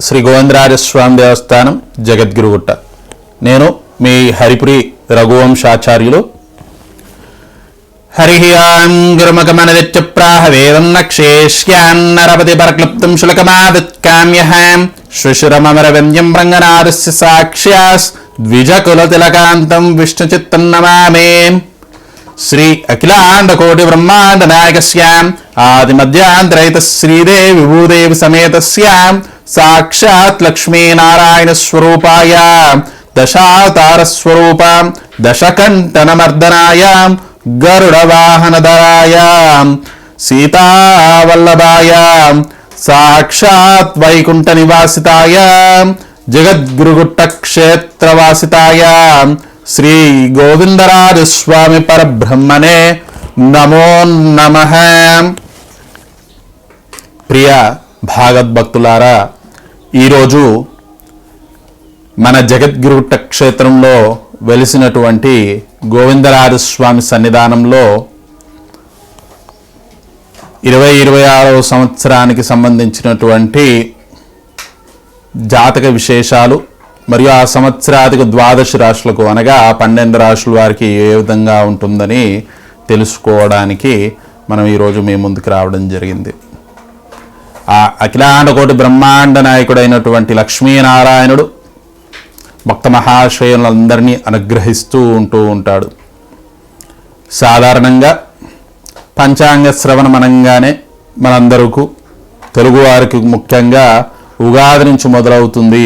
శ్రీ గోవిందరాజస్వామి దేవస్థానం జగద్గురుగుట్ట. నేను మీ హరిపురి రఘువంశాచార్యులు. హరి ఆం గురుమకమనదిత్యప్రాహ వేదం నక్షేష్యాన్నరపతి పరక్లుప్తం శులకమాదిత్కామ్యహాం. శ్రుశురమరవ్యంజం రంగనాథస్య సాక్ష్యాస్. ద్విజకులతిలకాంతం విష్ణుచిత్తం నమామే. శ్రీ అఖిలాండ కోటి బ్రహ్మాండ నాయకస్యాం ఆది మధ్యాంతరైత శ్రీదేవి విభూదేవి సమేతస్యాం సాక్షాత్ లక్ష్మీనారాయణ స్వరూపాయ దశావతార స్వరూపాం దశకంఠనమర్దనాయ గరుడ వాహనధరాయ సీతావల్లభాయ సాక్షాత్ వైకుంఠ నివాసితాయ జగద్గురుగుట్ట క్షేత్రవాసితాయ శ్రీ గోవిందరాజస్వామి పరబ్రహ్మనే నమో నమ. ప్రియ భాగవద్భక్తులారా ఈరోజు మన జగద్గురుట్ట క్షేత్రంలో వెలిసినటువంటి గోవిందరాజస్వామి సన్నిధానంలో ఇరవై ఇరవై ఆరవ సంవత్సరానికి సంబంధించినటువంటి జాతక విశేషాలు మరియు ఆ సంవత్సరాధిక ద్వాదశ రాశులకు అనగా పన్నెండు రాశుల వారికి ఏ విధంగా ఉంటుందని తెలుసుకోవడానికి మనం ఈరోజు మీ ముందుకు రావడం జరిగింది. ఆ అఖిలాండకోటి బ్రహ్మాండ నాయకుడైనటువంటి లక్ష్మీనారాయణుడు భక్త మహాశ్రయులందరినీ అనుగ్రహిస్తూ ఉంటూ ఉంటాడు. సాధారణంగా పంచాంగ శ్రవణం అనగానే మనందరకు తెలుగువారికి ముఖ్యంగా ఉగాది నుంచి మొదలవుతుంది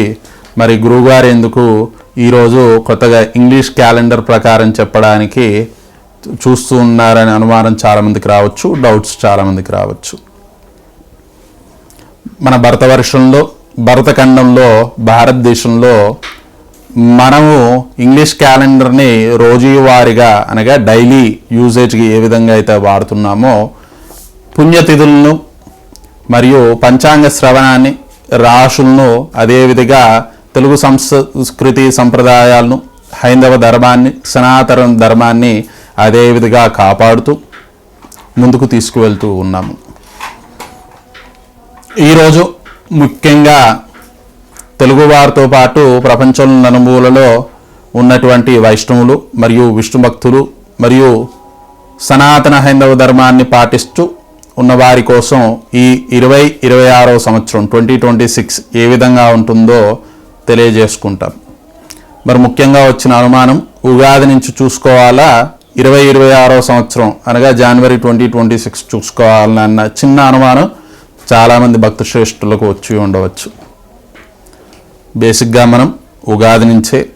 మరి గురువుగారు ఎందుకు ఈరోజు కొత్తగా ఇంగ్లీష్ క్యాలెండర్ ప్రకారం చెప్పడానికి చూస్తూ ఉన్నారనే అనుమానం చాలామందికి రావచ్చు డౌట్స్ చాలామందికి రావచ్చు. మన భరత వర్షంలో భరతఖండంలో భారతదేశంలో మనము ఇంగ్లీష్ క్యాలెండర్ని రోజువారీగా అనగా డైలీ యూజేజ్కి ఏ విధంగా అయితే వాడుతున్నామో పుణ్యతిథులను మరియు పంచాంగ శ్రవణాన్ని రాశులను అదేవిధంగా తెలుగు సంస్కృతి సంప్రదాయాలను హైందవ ధర్మాన్ని సనాతన ధర్మాన్ని అదేవిధంగా కాపాడుతూ ముందుకు తీసుకువెళ్తూ ఉన్నాము. ఈరోజు ముఖ్యంగా తెలుగువారితో పాటు ప్రపంచం నలుమూలలో ఉన్నటువంటి వైష్ణవులు మరియు విష్ణు భక్తులు మరియు సనాతన హైందవ ధర్మాన్ని పాటిస్తూ ఉన్నవారి కోసం ఈ ఇరవై ఇరవై ఆరో సంవత్సరం ట్వంటీ ట్వంటీ సిక్స్ ఏ విధంగా ఉంటుందో తెలియజేసుకుంటాం. మరి ముఖ్యంగా వచ్చిన అనుమానం ఉగాది నుంచి చూసుకోవాలా? ఇరవై ఇరవై ఆరో సంవత్సరం అనగా జనవరి ట్వంటీ ట్వంటీ సిక్స్ చూసుకోవాలన్న చిన్న అనుమానం చాలామంది భక్త శ్రేష్ఠులకు వచ్చి ఉండవచ్చు. బేసిక్గా మనం ఉగాది నుంచే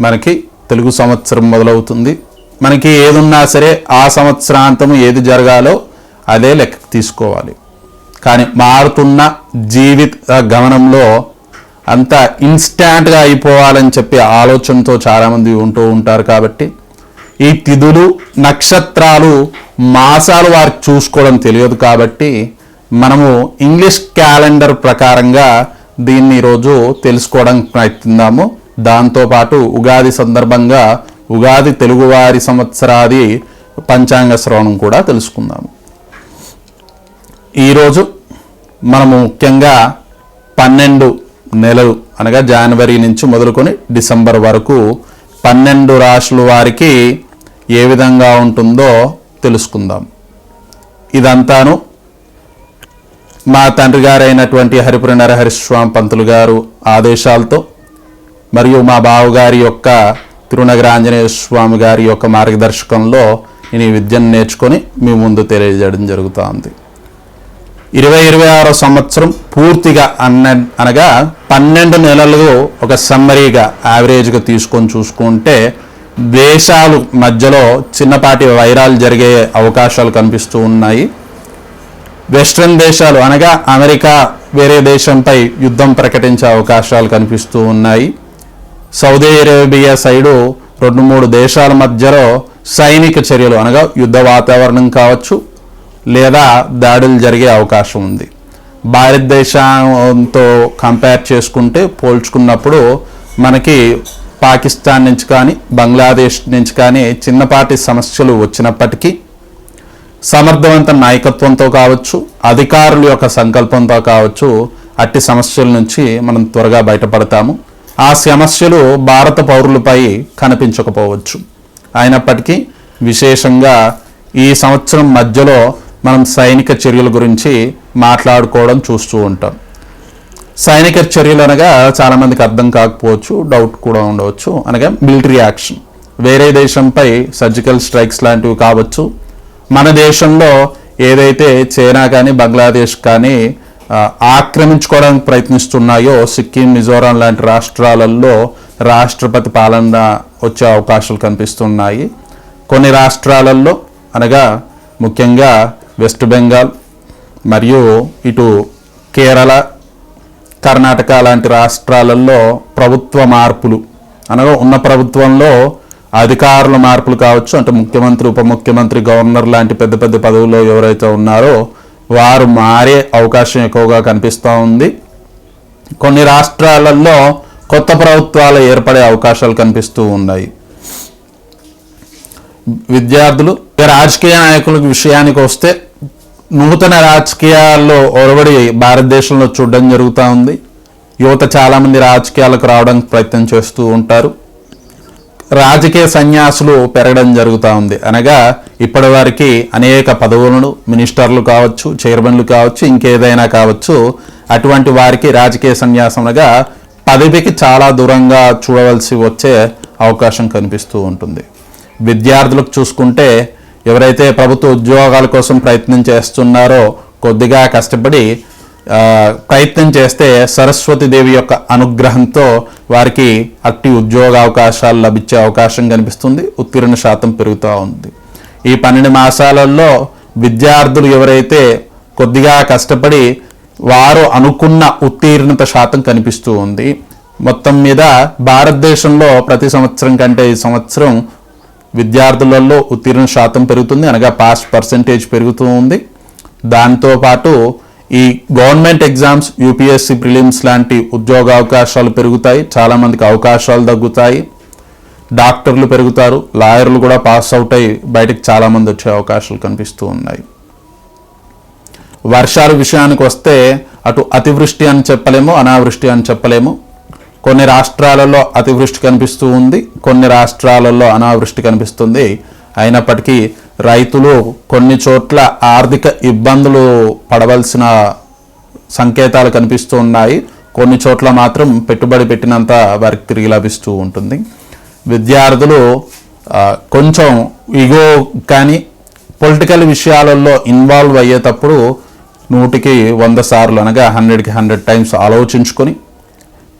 మనకి తెలుగు సంవత్సరం మొదలవుతుంది. మనకి ఏదున్నా సరే ఆ సంవత్సరాంతం ఏది జరగాలో అదే లెక్క తీసుకోవాలి. కానీ మారుతున్న జీవిత గమనంలో అంత ఇన్స్టాంట్గా అయిపోవాలని చెప్పి ఆలోచనతో చాలామంది ఉంటూ ఉంటారు కాబట్టి ఈ తిథులు నక్షత్రాలు మాసాలు వారికి చూసుకోవడం తెలియదు కాబట్టి మనము ఇంగ్లీష్ క్యాలెండర్ ప్రకారంగా దీన్ని ఈరోజు తెలుసుకోవడానికి ప్రయత్నిద్దాము. దాంతోపాటు ఉగాది సందర్భంగా ఉగాది తెలుగువారి సంవత్సరాది పంచాంగ శ్రవణం కూడా తెలుసుకుందాము. ఈరోజు మనము ముఖ్యంగా పన్నెండు నెలలు అనగా జనవరి నుంచి మొదలుకొని డిసెంబర్ వరకు పన్నెండు రాశుల వారికి ఏ విధంగా ఉంటుందో తెలుసుకుందాం. ఇదంతాను మా తండ్రి గారైనటువంటి హరిపురి నరహరిస్వామి పంతులు గారు ఆదేశాలతో మరియు మా బావగారి యొక్క తిరునగర ఆంజనేయ స్వామి గారి యొక్క మార్గదర్శకంలో నేను ఈ విద్యను నేర్చుకొని మీ ముందు తెలియజేయడం జరుగుతోంది. ఇరవై ఇరవై ఆరో సంవత్సరం పూర్తిగా అన్న అనగా పన్నెండు నెలలు ఒక సమ్మరీగా యావరేజ్గా తీసుకొని చూసుకుంటే దేశాలు మధ్యలో చిన్నపాటి వైరాలు జరిగే అవకాశాలు కనిపిస్తూ ఉన్నాయి. వెస్ట్రన్ దేశాలు అనగా అమెరికా వేరే దేశంపై యుద్ధం ప్రకటించే అవకాశాలు కనిపిస్తూ ఉన్నాయి. సౌదీ అరేబియా సైడు రెండు మూడు దేశాల మధ్యలో సైనిక చర్యలు అనగా యుద్ధ వాతావరణం కావచ్చు లేదా దాడులు జరిగే అవకాశం ఉంది. భారతదేశంతో కంపేర్ చేసుకుంటే పోల్చుకున్నప్పుడు మనకి పాకిస్తాన్ నుంచి కానీ బంగ్లాదేశ్ నుంచి కానీ చిన్నపాటి సమస్యలు వచ్చినప్పటికీ సమర్థవంత నాయకత్వంతో కావచ్చు అధికారుల యొక్క సంకల్పంతో కావచ్చు అట్టి సమస్యల నుంచి మనం త్వరగా బయటపడతాము. ఆ సమస్యలు భారత పౌరులపై కనిపించకపోవచ్చు. అయినప్పటికీ విశేషంగా ఈ సంవత్సరం మధ్యలో మనం సైనిక చర్యల గురించి మాట్లాడుకోవడం చూస్తూ ఉంటాం. సైనిక చర్యలు అనగా చాలామందికి అర్థం కాకపోవచ్చు డౌట్ కూడా ఉండవచ్చు. అనగా మిలిటరీ యాక్షన్ వేరే దేశంపై సర్జికల్ స్ట్రైక్స్ లాంటివి కావచ్చు. మన దేశంలో ఏదైతే చైనా కానీ బంగ్లాదేశ్ కానీ ఆక్రమించుకోవడానికి ప్రయత్నిస్తున్నాయో సిక్కిం మిజోరాం లాంటి రాష్ట్రాలలో రాష్ట్రపతి పాలన వచ్చే అవకాశాలు కనిపిస్తున్నాయి. కొన్ని రాష్ట్రాలలో అనగా ముఖ్యంగా వెస్ట్ బెంగాల్ మరియు ఇటు కేరళ కర్ణాటక లాంటి రాష్ట్రాలలో ప్రభుత్వ మార్పులు. అనగా ఉన్న ప్రభుత్వంలో అధికారుల మార్పులు కావచ్చు అంటే ముఖ్యమంత్రి ఉప ముఖ్యమంత్రి గవర్నర్ లాంటి పెద్ద పెద్ద పదవుల్లో ఎవరైతే ఉన్నారో వారు మారే అవకాశం ఎక్కువగా కనిపిస్తూ ఉంది. కొన్ని రాష్ట్రాలలో కొత్త ప్రభుత్వాలు ఏర్పడే అవకాశాలు కనిపిస్తూ ఉన్నాయి. విద్యార్థులు రాజకీయ నాయకుల విషయానికి వస్తే నూతన రాజకీయాల్లో ఒరవడి భారతదేశంలో చూడడం జరుగుతూ ఉంది. యువత చాలామంది రాజకీయాలకు రావడానికి ప్రయత్నం చేస్తూ ఉంటారు. రాజకీయ సన్యాసులు పెరగడం జరుగుతూ ఉంది. అనగా ఇప్పటి వారికి అనేక పదవులను మినిస్టర్లు కావచ్చు చైర్మన్లు కావచ్చు ఇంకేదైనా కావచ్చు అటువంటి వారికి రాజకీయ సన్యాసంగా పదవికి చాలా దూరంగా చూడవలసి వచ్చే అవకాశం కనిపిస్తూ ఉంటుంది. విద్యార్థులకు చూసుకుంటే ఎవరైతే ప్రభుత్వ ఉద్యోగాల కోసం ప్రయత్నం చేస్తున్నారో కొద్దిగా కష్టపడి ప్రయత్నం చేస్తే సరస్వతి దేవి యొక్క అనుగ్రహంతో వారికి అట్టి ఉద్యోగ అవకాశాలు లభించే అవకాశం కనిపిస్తుంది. ఉత్తీర్ణ శాతం పెరుగుతూ ఉంది. ఈ పన్నెండు మాసాలలో విద్యార్థులు ఎవరైతే కొద్దిగా కష్టపడి వారు అనుకున్న ఉత్తీర్ణత శాతం కనిపిస్తూ ఉంది. మొత్తం మీద భారతదేశంలో ప్రతి సంవత్సరం కంటే ఈ సంవత్సరం విద్యార్థులలో ఉత్తీర్ణ శాతం పెరుగుతుంది అనగా పాస్ పర్సంటేజ్ పెరుగుతూ ఉంది. దాంతోపాటు ఈ గవర్నమెంట్ ఎగ్జామ్స్ యూపీఎస్సీ ప్రిలిమ్స్ లాంటి ఉద్యోగ అవకాశాలు పెరుగుతాయి చాలామందికి అవకాశాలు తగ్గుతాయి. డాక్టర్లు పెరుగుతారు లాయర్లు కూడా పాస్ అవుట్ అయ్యి బయటకు చాలామంది వచ్చే అవకాశాలు కనిపిస్తూ ఉన్నాయి. వర్షాల విషయానికి వస్తే అటు అతివృష్టి అని చెప్పలేము అనావృష్టి అని చెప్పలేము. కొన్ని రాష్ట్రాలలో అతివృష్టి కనిపిస్తూ ఉంది కొన్ని రాష్ట్రాలలో అనావృష్టి కనిపిస్తుంది. అయినప్పటికీ రైతులు కొన్ని చోట్ల ఆర్థిక ఇబ్బందులు పడవలసిన సంకేతాలు కనిపిస్తూ ఉన్నాయి. కొన్ని చోట్ల మాత్రం పెట్టుబడి పెట్టినంత వారికి తిరిగి లభిస్తూ ఉంటుంది. విద్యార్థులు కొంచెం ఇగో కానీ పొలిటికల్ విషయాలలో ఇన్వాల్వ్ అయ్యేటప్పుడు నూటికి వంద సార్లు అనగా హండ్రెడ్కి హండ్రెడ్ టైమ్స్ ఆలోచించుకొని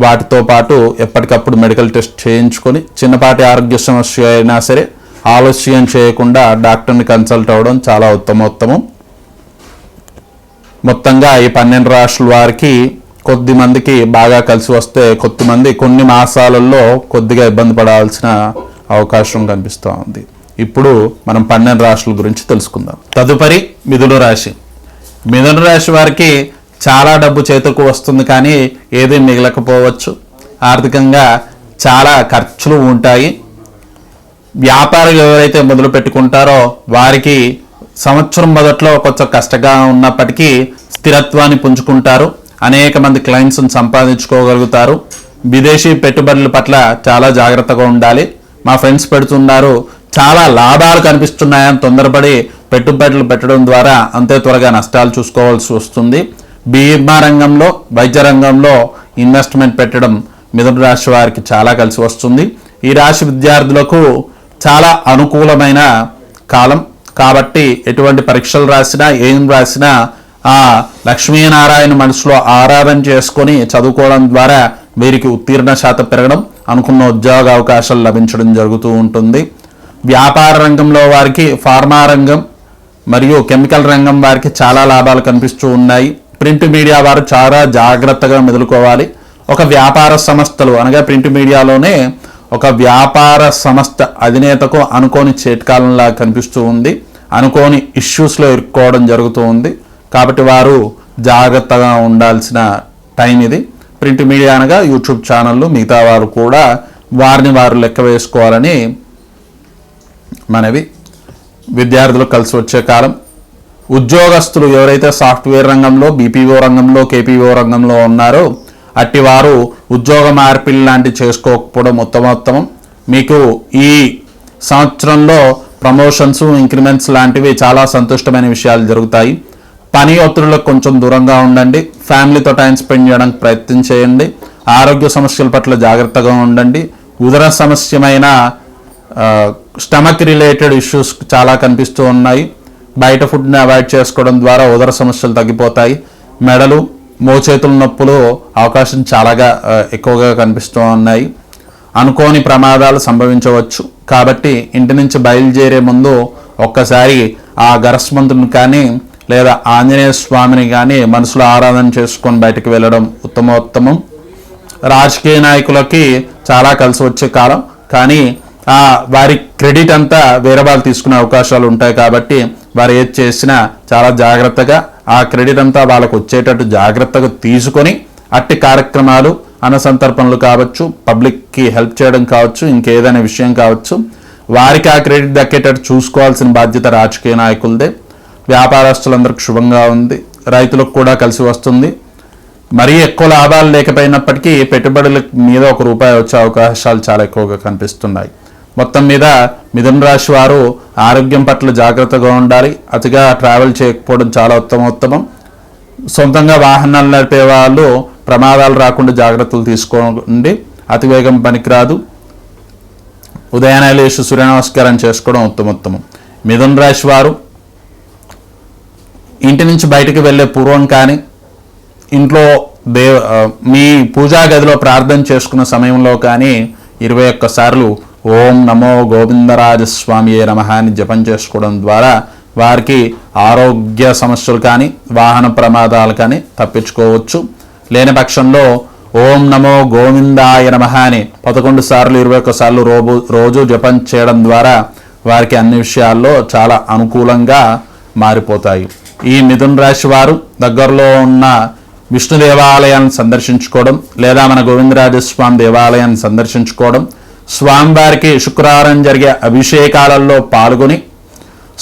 వాటితో పాటు ఎప్పటికప్పుడు మెడికల్ టెస్ట్ చేయించుకొని చిన్నపాటి ఆరోగ్య సమస్య అయినా సరే ఆలస్యం చేయకుండా డాక్టర్ని కన్సల్ట్ అవ్వడం చాలా ఉత్తమోత్తమం. మొత్తంగా ఈ పన్నెండు రాష్ట్రాల వారికి కొద్ది మందికి బాగా కలిసి వస్తే కొద్దిమంది కొన్ని మాసాలలో కొద్దిగా ఇబ్బంది పడాల్సిన అవకాశం కనిపిస్తూ ఉంది. ఇప్పుడు మనం పన్నెండు రాశుల గురించి తెలుసుకుందాం. తదుపరి మిథున రాశి. మిథున రాశి వారికి చాలా డబ్బు చేతులకు వస్తుంది కానీ ఏది మిగలకపోవచ్చు. ఆర్థికంగా చాలా ఖర్చులు ఉంటాయి. వ్యాపారాలు ఎవరైతే మొదలు పెట్టుకుంటారో వారికి సంవత్సరం మొదట్లో కొంచెం కష్టంగా ఉన్నప్పటికీ స్థిరత్వాన్ని పుంజుకుంటారు. అనేక మంది క్లయింట్స్ని సంపాదించుకోగలుగుతారు. విదేశీ పెట్టుబడుల పట్ల చాలా జాగ్రత్తగా ఉండాలి. మా ఫ్రెండ్స్ పెడుతున్నారు చాలా లాభాలు కనిపిస్తున్నాయని తొందరపడి పెట్టుబడులు పెట్టడం ద్వారా అంతే త్వరగా నష్టాలు చూసుకోవాల్సి వస్తుంది. బీమా రంగంలో వైద్య రంగంలో ఇన్వెస్ట్మెంట్ పెట్టడం మిథున రాశి వారికి చాలా కలిసి వస్తుంది. ఈ రాశి విద్యార్థులకు చాలా అనుకూలమైన కాలం. కాబట్టి ఎటువంటి పరీక్షలు రాసినా ఏం రాసినా ఆ లక్ష్మీనారాయణ మనసులో ఆరాధన చేసుకొని చదువుకోవడం ద్వారా వీరికి ఉత్తీర్ణ శాతం పెరగడం అనుకున్న ఉద్యోగ అవకాశాలు లభించడం జరుగుతూ ఉంటుంది. వ్యాపార రంగంలో వారికి ఫార్మా రంగం మరియు కెమికల్ రంగం వారికి చాలా లాభాలు కనిపిస్తూ ఉన్నాయి. ప్రింట్ మీడియా వారు చాలా జాగ్రత్తగా మెదులుకోవాలి. ఒక వ్యాపార సంస్థలు అనగా ప్రింట్ మీడియాలోనే ఒక వ్యాపార సంస్థ అధినేతకు అనుకోని చేట్కాలంలా కనిపిస్తూ ఉంది. అనుకోని ఇష్యూస్లో ఇరుక్కోవడం జరుగుతూ ఉంది. కాబట్టి వారు జాగ్రత్తగా ఉండాల్సిన టైం ఇది. ప్రింట్ మీడియా అనగా యూట్యూబ్ ఛానళ్ళు మిగతా వారు కూడా వారిని వారు లెక్క వేసుకోవాలని మనవి. విద్యార్థులు కలిసి వచ్చే కాలం. ఉద్యోగస్తులు ఎవరైతే సాఫ్ట్వేర్ రంగంలో బీపీఓ రంగంలో కేపీఓ రంగంలో ఉన్నారో అట్టి వారు ఉద్యోగ మార్పిడి లాంటి చేసుకోకపోవడం ఉత్తమోత్తమం. మీకు ఈ సంవత్సరంలో ప్రమోషన్స్ ఇంక్రిమెంట్స్ లాంటివి చాలా సంతుష్టమైన విషయాలు జరుగుతాయి. పని ఒత్తిడులకు కొంచెం దూరంగా ఉండండి. ఫ్యామిలీతో టైం స్పెండ్ చేయడానికి ప్రయత్నం చేయండి. ఆరోగ్య సమస్యల పట్ల జాగ్రత్తగా ఉండండి. ఉదర సమస్యమైన స్టమక్ రిలేటెడ్ ఇష్యూస్ చాలా కనిపిస్తూ ఉన్నాయి. బయట ఫుడ్ని అవాయిడ్ చేసుకోవడం ద్వారా ఉదర సమస్యలు తగ్గిపోతాయి. మెడలు మోచేతుల నొప్పులు అవకాశం చాలాగా ఎక్కువగా కనిపిస్తూ ఉన్నాయి. అనుకోని ప్రమాదాలు సంభవించవచ్చు. కాబట్టి ఇంటి నుంచి బయలుదేరే ముందు ఒక్కసారి ఆ గరస్మంతుని కానీ లేదా ఆంజనేయ స్వామిని కానీ మనసులో ఆరాధన చేసుకొని బయటకు వెళ్ళడం ఉత్తమోత్తమం. రాజకీయ నాయకులకి చాలా కలిసి వచ్చే కాలం. కానీ ఆ వారి క్రెడిట్ అంతా వేరే వాళ్ళు తీసుకునే అవకాశాలు ఉంటాయి కాబట్టి వారు ఏది చేసినా చాలా జాగ్రత్తగా ఆ క్రెడిట్ అంతా వాళ్ళకు వచ్చేటట్టు జాగ్రత్తగా తీసుకొని అట్టి కార్యక్రమాలు అనసంతర్పణలు కావచ్చు పబ్లిక్కి హెల్ప్ చేయడం కావచ్చు ఇంకేదైనా విషయం కావచ్చు వారికి ఆ క్రెడిట్ దక్కేటట్టు చూసుకోవాల్సిన బాధ్యత రాజకీయ నాయకులదే. వ్యాపారస్తులందరికి శుభంగా ఉంది. రైతులకు కూడా కలిసి వస్తుంది. మరీ ఎక్కువ లాభాలు లేకపోయినప్పటికీ పెట్టుబడుల మీద ఒక రూపాయి వచ్చే అవకాశాలు చాలా ఎక్కువగా కనిపిస్తున్నాయి. మొత్తం మీద మిథున రాశి వారు ఆరోగ్యం పట్ల జాగ్రత్తగా ఉండాలి. అతిగా ట్రావెల్ చేయకపోవడం చాలా ఉత్తమోత్తమం. సొంతంగా వాహనాలు నడిపే వాళ్ళు ప్రమాదాలు రాకుండా జాగ్రత్తలు తీసుకోండి. అతివేగం పనికిరాదు. ఉదయాన్నే లేచి సూర్య నమస్కారం చేసుకోవడం ఉత్తమోత్తమం. మిథున్ రాశి వారు ఇంటి నుంచి బయటికి వెళ్ళే పూర్వం కానీ ఇంట్లో దేవ మీ పూజా గదిలో ప్రార్థన చేసుకున్న సమయంలో కానీ ఇరవై ఒక్కసార్లు ఓం నమో గోవిందరాజస్వామి నమ అని జపం చేసుకోవడం ద్వారా వారికి ఆరోగ్య సమస్యలు కానీ వాహన ప్రమాదాలు కానీ తప్పించుకోవచ్చు. లేని పక్షంలో ఓం నమో గోవిందాయ నమ అని పదకొండు సార్లు ఇరవై ఒక్క సార్లు రోజు రోజు జపం చేయడం ద్వారా వారికి అన్ని విషయాల్లో చాలా అనుకూలంగా మారిపోతాయి. ఈ మిథున్ రాశి వారు దగ్గరలో ఉన్న విష్ణు దేవాలయాన్ని సందర్శించుకోవడం లేదా మన గోవిందరాజస్వామి దేవాలయాన్ని సందర్శించుకోవడం స్వామివారికి శుక్రవారం జరిగే అభిషేకాలలో పాల్గొని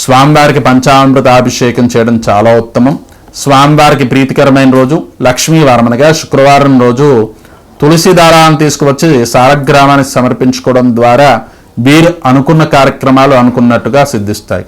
స్వామివారికి పంచామృత అభిషేకం చేయడం చాలా ఉత్తమం. స్వామివారికి ప్రీతికరమైన రోజు లక్ష్మీవారం అనగా శుక్రవారం రోజు తులసి దారాన్ని తీసుకువచ్చి సారగ్రామానికి సమర్పించుకోవడం ద్వారా వీరు అనుకున్న కార్యక్రమాలు అనుకున్నట్టుగా సిద్ధిస్తాయి.